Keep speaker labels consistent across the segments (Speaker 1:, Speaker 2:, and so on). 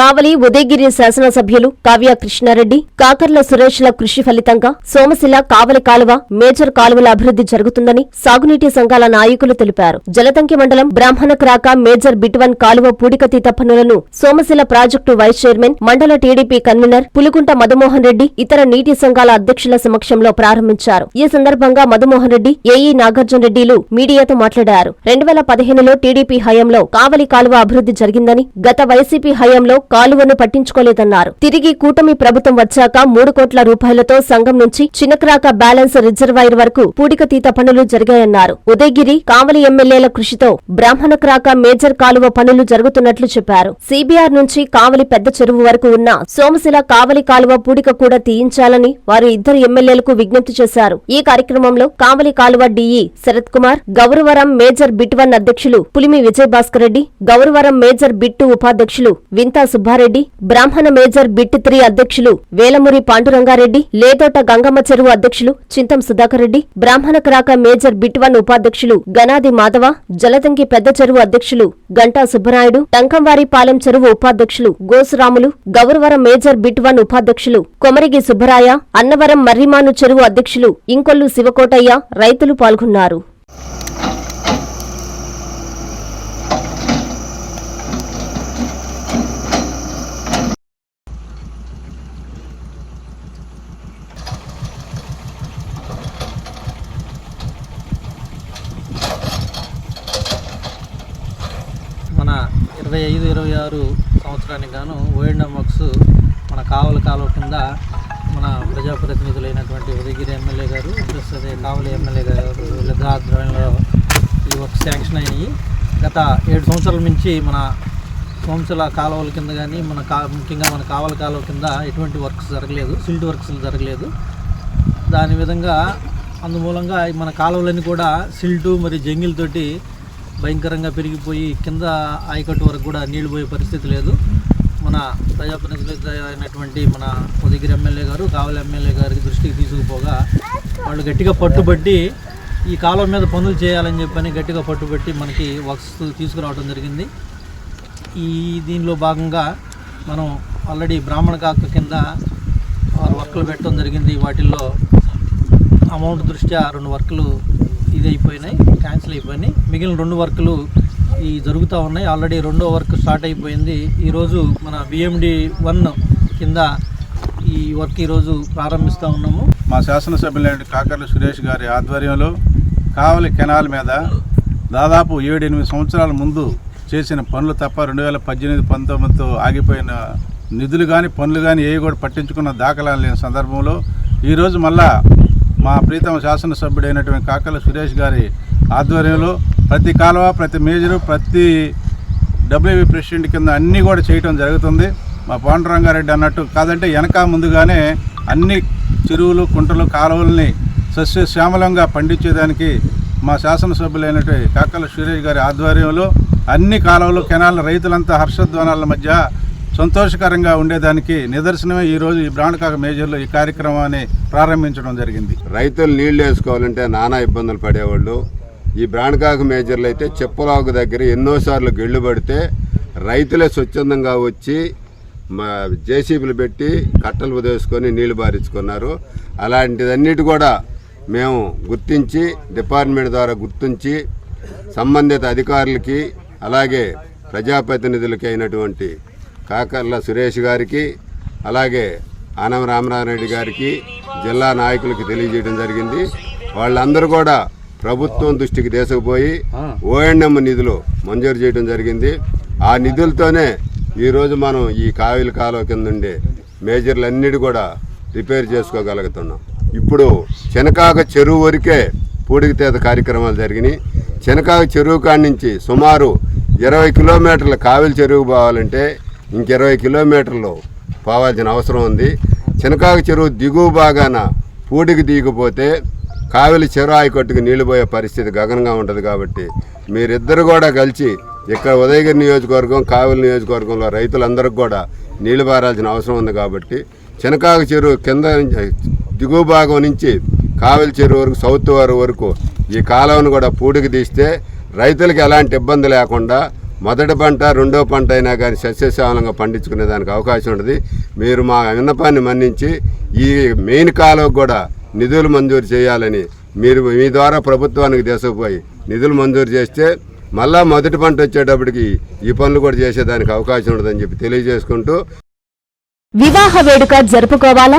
Speaker 1: కావలి ఉదయగిరి శాసనసభ్యులు కావ్య కృష్ణారెడ్డి కాకర్ల సురేష్ల కృషి ఫలితంగా సోమశిల కావలి కాలువ మేజర్ కాలువల అభివృద్ధి జరుగుతుందని సాగునీటి సంఘాల నాయకులు తెలిపారు. జలతంకి మండలం బ్రాహ్మణక్రాక మేజర్ బిట్వన్ కాలువ పూడికతీత పనులను సోమశిల ప్రాజెక్టు వైస్ చైర్మన్ మండల టీడీపీ కన్వీనర్ పులుకుంట మధుమోహన్ రెడ్డి ఇతర నీటి సంఘాల అధ్యక్షుల సమక్షంలో ప్రారంభించారు. ఈ సందర్భంగా మధుమోహన్ రెడ్డి ఏఈ నాగార్జున రెడ్డిలు మీడియాతో మాట్లాడారు. రెండు వేల పదిహేనులో టీడీపీ హయాంలో కావలి కాలువ అభివృద్ధి జరిగిందని గత వైసీపీ హయాంలో కాలువను పట్టించుకోలేదన్నారు. తిరిగి కూటమి ప్రభుత్వం వచ్చాక మూడు కోట్ల రూపాయలతో సంఘం నుంచి చినక్రాక బ్యాలెన్స్ రిజర్వాయర్ వరకు పూడికతీత పనులు జరిగాయన్నారు. ఉదయగిరి కావలి ఎమ్మెల్యేల కృషితో బ్రాహ్మణక్రాక మేజర్ కాలువ పనులు జరుగుతున్నట్లు చెప్పారు. సిబిఆర్ నుంచి కావలి పెద్ద చెరువు వరకు ఉన్న సోమశిల కావలి కాలువ పూడిక కూడా తీయించాలని వారు ఇద్దరు ఎమ్మెల్యేలకు విజ్ఞప్తి చేశారు. ఈ కార్యక్రమంలో కావలి కాలువ DE Sarath Kumar Gowravaram major bit one అధ్యక్షులు పులిమి విజయభాస్కర్ రెడ్డి గౌరవరం మేజర్ బిట్టు ఉపాధ్యక్షులు వింతా సుబ్బారెడ్డి బ్రాహ్మణ మేజర్ బిట్ త్రీ అధ్యక్షులు వేలమురి పాండురంగారెడ్డి లేదోట గంగమ్మ చెరువు అధ్యక్షులు చింతం సుధాకర్ రెడ్డి బ్రాహ్మణ క్రాక మేజర్ బిట్ వన్ ఉపాధ్యక్షులు గనాది మాధవ జలతంకి పెద్ద చెరువు అధ్యక్షులు గంటా సుబ్బరాయుడు టంకంవారిపాలెం చెరువు ఉపాధ్యక్షులు Gosuramulu Gowravaram major bit one ఉపాధ్యక్షులు కొమరిగి సుబ్బరాయ అన్నవరం మర్రిమాను చెరువు అధ్యక్షులు ఇంకొల్లు శివకోటయ్య రైతులు పాల్గొన్నారు
Speaker 2: మన ఇరవై ఆరు సంవత్సరానికి గాను ఓఎండం వర్క్స్ మన కావల కాలువ కింద మన ప్రజాప్రతినిధులైనటువంటి ఉదయగిరి ఎమ్మెల్యే గారు ప్లస్ అదే కావలి ఎమ్మెల్యే గారు వీళ్ళిద్దరు ఆధ్వర్యంలో ఈ వర్క్ శాంక్షన్ అయినాయి. గత ఏడు సంవత్సరాల నుంచి మన సంవత్సరాల కాలువల కింద కానీ మన కా ముఖ్యంగా మన కావల కాలువ కింద ఎటువంటి వర్క్స్ జరగలేదు సిల్ట్ వర్క్స్ జరగలేదు. దాని విధంగా అందుమూలంగా మన కాలువలన్నీ కూడా సిల్టు మరియు జంగిల్తోటి భయంకరంగా పెరిగిపోయి కింద ఆయకట్టు వరకు కూడా నీళ్ళు పోయే పరిస్థితి లేదు. మన ప్రజాప్రతినిధులు అయినటువంటి మన ఉదయగిరి ఎమ్మెల్యే గారు కావలి ఎమ్మెల్యే గారికి దృష్టికి తీసుకుపోగా వాళ్ళు గట్టిగా పట్టుబట్టి ఈ కాలం మీద పనులు చేయాలని చెప్పని గట్టిగా పట్టుబట్టి మనకి వర్క్స్ తీసుకురావడం జరిగింది. ఈ దీనిలో భాగంగా మనం ఆల్రెడీ బ్రాహ్మణ కాక కింద వర్కులు పెట్టడం జరిగింది. వాటిల్లో అమౌంట్ దృష్ట్యా రెండు వర్కులు ఇది అయిపోయినాయి క్యాన్సిల్ అయిపోయినాయి. మిగిలిన రెండు వర్కులు ఈ జరుగుతూ ఉన్నాయి. ఆల్రెడీ రెండో వర్క్ స్టార్ట్ అయిపోయింది. ఈరోజు మన బిఎండి వన్ కింద ఈ వర్క్ ఈరోజు ప్రారంభిస్తూ ఉన్నాము.
Speaker 3: మా శాసనసభ్యులైన కాకర్ల సురేష్ గారి ఆధ్వర్యంలో కావలి కెనాల్ మీద దాదాపు ఏడు ఎనిమిది సంవత్సరాల ముందు చేసిన పనులు తప్ప రెండు వేల పద్దెనిమిది పంతొమ్మిదితో ఆగిపోయిన నిధులు కానీ పనులు కానీ ఏవి కూడా పట్టించుకున్న దాఖలాలు లేని సందర్భంలో ఈరోజు మళ్ళా మా ప్రీతమ శాసనసభ్యుడైనటువంటి కాకల సురేష్ గారి ఆధ్వర్యంలో ప్రతి కాలువ ప్రతి మేజరు ప్రతి డబ్ల్యూబీ ప్రెసిడెంట్ కింద అన్నీ కూడా చేయటం జరుగుతుంది. మా పాండురంగారెడ్డి అన్నట్టు కాదంటే వెనక ముందుగానే అన్ని చెరువులు కుంటలు కాలువల్ని సస్యశ్యామలంగా పండించేదానికి మా శాసనసభ్యులైనటువంటి కాకల సురేష్ గారి ఆధ్వర్యంలో అన్ని కాలువలు కెనాల రైతులంతా హర్షధ్వానాల మధ్య సంతోషకరంగా ఉండేదానికి నిదర్శనమే ఈరోజు ఈ బ్రాండ్కాక మేజర్లో ఈ కార్యక్రమాన్ని ప్రారంభించడం జరిగింది.
Speaker 4: రైతులు నీళ్ళు వేసుకోవాలంటే నానా ఇబ్బందులు పడేవాళ్ళు. ఈ బ్రాండ్కాకు మేజర్లు అయితే చెప్పులాగు దగ్గర ఎన్నోసార్లు గిళ్ళు పడితే రైతులే స్వచ్ఛందంగా వచ్చి మా జేసీబీలు పెట్టి కట్టలు ఉదేసుకొని నీళ్ళు బారించుకున్నారు అలాంటిదన్నిటి కూడా మేము గుర్తించి డిపార్ట్మెంట్ ద్వారా గుర్తించి సంబంధిత అధికారులకి అలాగే ప్రజాప్రతినిధులకి అయినటువంటి కాకర్ల సురేష్ గారికి అలాగే ఆనం రామనారాయణ గారికి జిల్లా నాయకులకి తెలియజేయడం జరిగింది. వాళ్ళందరూ కూడా ప్రభుత్వం దృష్టికి తీసుకుపోయి ఓఎండ్ఎం నిధులు మంజూరు చేయడం జరిగింది. ఆ నిధులతోనే ఈరోజు మనం ఈ కావిలి కాలువ కింద ఉండే మేజర్లన్నిటి కూడా రిపేర్ చేసుకోగలుగుతున్నాం. ఇప్పుడు చెనకాక చెరువు వరకే పూడికతీత కార్యక్రమాలు జరిగినాయి. చెనకాక చెరువు కాడి నుంచి సుమారు ఇరవై కిలోమీటర్ల కావిలి చెరువు పోవాలంటే ఇంక ఇరవై కిలోమీటర్లు పోవాల్సిన అవసరం ఉంది. చినకాకు చెరువు దిగువ భాగాన పూడికి దిగిపోతే కావిలి చెరువు ఆయకొట్టుకు నీళ్ళు పోయే పరిస్థితి గగనంగా ఉంటుంది కాబట్టి మీరిద్దరు కూడా కలిసి ఇక్కడ ఉదయగిరి నియోజకవర్గం కావిలి నియోజకవర్గంలో రైతులందరికీ కూడా నీళ్ళు పారాల్సిన అవసరం ఉంది కాబట్టి చినకాకు చెరువు కింద నుంచి- దిగువ భాగం నుంచి కావిలి చెరువు వరకు సౌత్ వారు వరకు ఈ కాలువను కూడా పూడికి తీస్తే రైతులకు ఎలాంటి ఇబ్బంది లేకుండా మొదటి పంట రెండో పంట అయినా కానీ సస్యశ్యామలంగా పండించుకునే దానికి అవకాశం ఉంటుంది. మీరు మా విన్నపాన్ని మన్నించి ఈ మెయిన్ కాలువకు కూడా నిధులు మంజూరు చేయాలని మీరు మీ ద్వారా ప్రభుత్వానికి తీసుకుపోయి నిధులు మంజూరు చేస్తే మళ్ళా మొదటి పంట వచ్చేటప్పటికి ఈ పనులు కూడా చేసేదానికి అవకాశం ఉండదని చెప్పి తెలియజేసుకుంటూ
Speaker 1: వివాహ వేడుక జరుపుకోవాలా?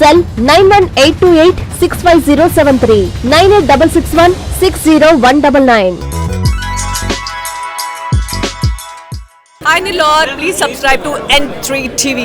Speaker 1: Cell nine one eight two eight six five zero seven three nine eight double six one six zero one double nine
Speaker 5: Hi Nilor, please subscribe to N3 TV.